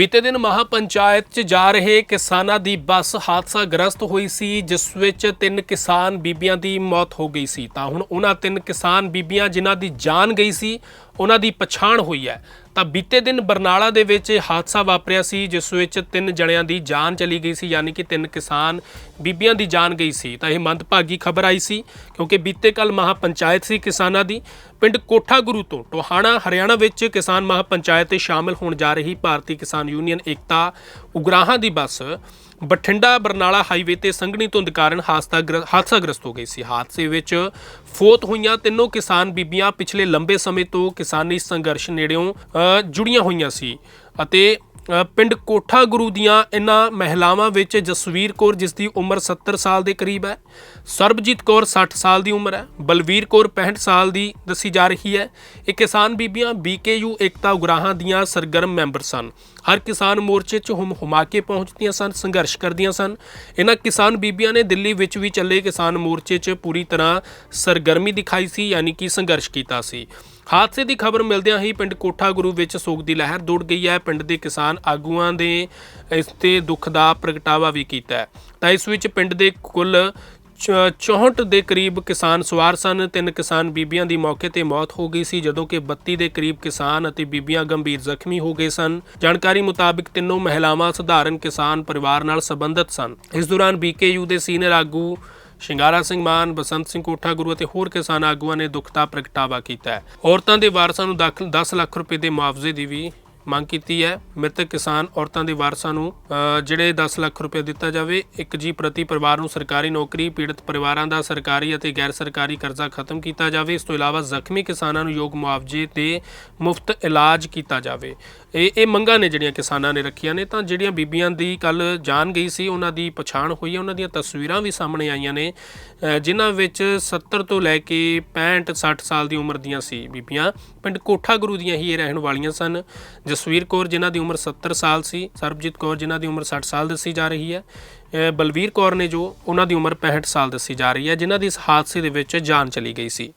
ਬੀਤੇ ਦਿਨ ਮਹਾਪੰਚਾਇਤ 'ਚ ਜਾ ਰਹੇ ਕਿਸਾਨਾਂ ਦੀ ਬੱਸ ਹਾਦਸਾ ਗ੍ਰਸਤ ਹੋਈ ਸੀ, ਜਿਸ ਵਿੱਚ ਤਿੰਨ ਕਿਸਾਨ ਬੀਬੀਆਂ ਦੀ ਮੌਤ ਹੋ ਗਈ ਸੀ। ਤਾਂ ਹੁਣ ਉਹਨਾਂ ਤਿੰਨ ਕਿਸਾਨ ਬੀਬੀਆਂ ਜਿਨ੍ਹਾਂ ਦੀ ਜਾਨ ਗਈ ਸੀ ਉਹਨਾਂ ਦੀ ਪਛਾਣ ਹੋਈ ਹੈ। ਤਾਂ ਬੀਤੇ ਦਿਨ ਬਰਨਾਲਾ ਦੇ ਵਿੱਚ ਇਹ ਹਾਦਸਾ ਵਾਪਰਿਆ ਸੀ, ਜਿਸ ਵਿੱਚ ਤਿੰਨ ਜਣਿਆਂ ਦੀ ਜਾਨ ਚਲੀ ਗਈ ਸੀ, ਯਾਨੀ ਕਿ ਤਿੰਨ ਕਿਸਾਨ ਬੀਬੀਆਂ ਦੀ ਜਾਨ ਗਈ ਸੀ। ਤਾਂ ਇਹ ਮੰਦਭਾਗੀ ਖਬਰ ਆਈ ਸੀ, ਕਿਉਂਕਿ ਬੀਤੇ ਕੱਲ ਮਹਾਪੰਚਾਇਤ ਸੀ ਕਿਸਾਨਾਂ ਦੀ। ਪਿੰਡ ਕੋਠਾ ਗੁਰੂ ਤੋਂ ਟੋਹਾਣਾ ਹਰਿਆਣਾ ਵਿੱਚ ਕਿਸਾਨ ਮਹਾਪੰਚਾਇਤ ਤੇ ਸ਼ਾਮਲ ਹੋਣ ਜਾ ਰਹੀ ਭਾਰਤੀ ਕਿਸਾਨ ਯੂਨੀਅਨ ਏਕਤਾ ਉਗਰਾਹਾਂ ਦੀ ਬੱਸ ਬਠਿੰਡਾ ਬਰਨਾਲਾ ਹਾਈਵੇ ਤੇ ਸੰਘਣੀ ਧੁੰਦ ਕਾਰਨ ਹਾਦਸਾ ਹਾਦਸਾਗ੍ਰਸਤ ਹੋ ਗਈ ਸੀ। ਹਾਦਸੇ ਵਿੱਚ ਫੋਤ ਹੋਈਆਂ ਤਿੰਨੋਂ ਕਿਸਾਨ ਬੀਬੀਆਂ ਪਿਛਲੇ ਲੰਬੇ ਸਮੇਂ ਤੋਂ ਕਿਸਾਨੀ ਸੰਘਰਸ਼ ਨੇੜਿਓਂ ਜੁੜੀਆਂ ਹੋਈਆਂ ਸੀ ਅਤੇ ਪਿੰਡ ਕੋਠਾ ਗੁਰੂ ਦੀਆਂ ਇਹਨਾਂ ਮਹਿਲਾਵਾਂ ਵਿੱਚ ਜਸਵੀਰ ਕੌਰ, ਜਿਸ ਦੀ ਉਮਰ 70 ਸਾਲ ਦੇ ਕਰੀਬ ਹੈ, ਸਰਬਜੀਤ ਕੌਰ 60 ਸਾਲ ਦੀ ਉਮਰ ਹੈ, ਬਲਵੀਰ ਕੌਰ 65 ਸਾਲ ਦੀ ਦੱਸੀ ਜਾ ਰਹੀ ਹੈ। ਇਹ ਕਿਸਾਨ ਬੀਬੀਆਂ ਬੀਕੇਯੂ ਏਕਤਾ ਉਗਰਾਹਾਂ ਦੀਆਂ ਸਰਗਰਮ ਮੈਂਬਰ ਸਨ। ਹਰ ਕਿਸਾਨ ਮੋਰਚੇ 'ਚ ਹੁਮ ਹੁਮਾ ਕੇ ਪਹੁੰਚਦੀਆਂ ਸਨ, ਸੰਘਰਸ਼ ਕਰਦੀਆਂ ਸਨ। ਇਹਨਾਂ ਕਿਸਾਨ ਬੀਬੀਆਂ ਨੇ ਦਿੱਲੀ ਵਿੱਚ ਵੀ ਚੱਲੇ ਕਿਸਾਨ ਮੋਰਚੇ 'ਚ ਪੂਰੀ ਤਰ੍ਹਾਂ ਸਰਗਰਮੀ ਦਿਖਾਈ ਸੀ, ਯਾਨੀ ਕਿ ਸੰਘਰਸ਼ ਕੀਤਾ ਸੀ। ਹਾਦਸੇ ਦੀ ਖਬਰ ਮਿਲਦਿਆਂ ਹੀ ਪਿੰਡ ਕੋਠਾ ਗੁਰੂ ਵਿੱਚ ਸੋਗ ਦੀ ਲਹਿਰ ਦੌੜ ਗਈ ਹੈ। ਪਿੰਡ ਦੇ ਕਿਸਾਨ ਆਗੂਆਂ ਦੇ ਇਸ ਤੇ ਦੁੱਖ ਦਾ ਪ੍ਰਗਟਾਵਾ ਵੀ ਕੀਤਾ ਹੈ। ਤਾਂ ਇਸ ਵਿੱਚ ਪਿੰਡ ਦੇ ਕੁੱਲ ਚ- 64 ਦੇ ਕਰੀਬ ਕਿਸਾਨ ਸਵਾਰ ਸਨ। ਤਿੰਨ ਕਿਸਾਨ ਬੀਬੀਆਂ ਦੀ ਮੌਕੇ ਤੇ ਮੌਤ ਹੋ ਗਈ ਸੀ, ਜਦੋਂ ਕਿ 32 ਦੇ ਕਰੀਬ ਕਿਸਾਨ ਅਤੇ ਬੀਬੀਆਂ ਗੰਭੀਰ ਜ਼ਖਮੀ ਹੋ ਗਏ ਸਨ। ਜਾਣਕਾਰੀ ਮੁਤਾਬਕ ਤਿੰਨੋਂ ਮਹਿਲਾਵਾਂ ਸਧਾਰਨ ਕਿਸਾਨ ਪਰਿਵਾਰ ਨਾਲ ਸੰਬੰਧਿਤ ਸਨ। ਇਸ ਦੌਰਾਨ ਬੀਕੇਯੂ ਦੇ ਸੀਨੀਅਰ ਆਗੂ ਸ਼ਿੰਗਾਰਾ ਸਿੰਘ ਮਾਨ, ਬਸੰਤ ਸਿੰਘ ਕੋਠਾ ਗੁਰੂ ਅਤੇ ਹੋਰ ਕਿਸਾਨ ਆਗੂਆਂ ਨੇ ਦੁੱਖ ਦਾ ਪ੍ਰਗਟਾਵਾ ਕੀਤਾ ਹੈ। ਔਰਤਾਂ ਦੇ ਵਾਰਸਾਂ ਨੂੰ ਦਾਖਲ 10 ਲੱਖ ਰੁਪਏ ਦੇ ਮੁਆਵਜ਼ੇ ਦੀ ਵੀ ਮੰਗ ਕੀਤੀ ਹੈ। ਮ੍ਰਿਤਕ ਕਿਸਾਨ ਔਰਤਾਂ ਦੇ ਵਾਰਸਾਂ ਨੂੰ ਜਿਹੜੇ 10 ਲੱਖ ਰੁਪਏ ਦਿੱਤਾ ਜਾਵੇ, ਇੱਕ ਜੀ ਪ੍ਰਤੀ ਪਰਿਵਾਰ ਨੂੰ ਸਰਕਾਰੀ ਨੌਕਰੀ, ਪੀੜਤ ਪਰਿਵਾਰਾਂ ਦਾ ਸਰਕਾਰੀ ਅਤੇ ਗੈਰ ਸਰਕਾਰੀ ਕਰਜ਼ਾ ਖਤਮ ਕੀਤਾ ਜਾਵੇ। ਇਸ ਤੋਂ ਇਲਾਵਾ ਜ਼ਖਮੀ ਕਿਸਾਨਾਂ ਨੂੰ ਯੋਗ ਮੁਆਵਜ਼ੇ ਤੇ ਮੁਫਤ ਇਲਾਜ ਕੀਤਾ ਜਾਵੇ। ਇਹ ਇਹ ਮੰਗਾਂ ਨੇ ਜਿਹੜੀਆਂ ਕਿਸਾਨਾਂ ਨੇ ਰੱਖੀਆਂ ਨੇ, ਤਾਂ ਜਿਹੜੀਆਂ ਬੀਬੀਆਂ ਦੀ ਕੱਲ ਜਾਨ ਗਈ ਸੀ, ਉਹਨਾਂ ਦੀ ਪਛਾਣ ਹੋਈ ਹੈ। ਉਹਨਾਂ ਦੀਆਂ ਤਸਵੀਰਾਂ ਵੀ ਸਾਹਮਣੇ ਆਈਆਂ ਨੇ ਜਿਨ੍ਹਾਂ ਵਿੱਚ 70 ਤੋਂ ਲੈ ਕੇ 65 60 ਸਾਲ ਦੀ ਉਮਰ ਦੀਆਂ ਸੀ ਬੀਬੀਆਂ। ਪਿੰਡ ਕੋਠਾ ਗੁਰੂ ਦੀਆਂ ਹੀ ਇਹ ਰਹਿਣ ਵਾਲੀਆਂ ਸਨ, ਜਿਸ ਜਸਵੀਰ ਕੌਰ, ਜਿਨ੍ਹਾਂ ਦੀ ਉਮਰ 70 ਸਾਲ ਸੀ, ਸਰਬਜੀਤ ਕੌਰ, ਜਿਨ੍ਹਾਂ ਦੀ ਉਮਰ 60 ਸਾਲ ਦੱਸੀ ਜਾ ਰਹੀ ਹੈ ਬਲਵੀਰ ਕੌਰ ਨੇ ਜੋ ਉਹਨਾਂ ਦੀ ਉਮਰ 65 ਸਾਲ ਦੱਸੀ ਜਾ ਰਹੀ ਹੈ, ਜਿਨ੍ਹਾਂ ਦੀ ਇਸ ਹਾਦਸੇ ਦੇ ਵਿੱਚ ਜਾਨ ਚਲੀ ਗਈ ਸੀ।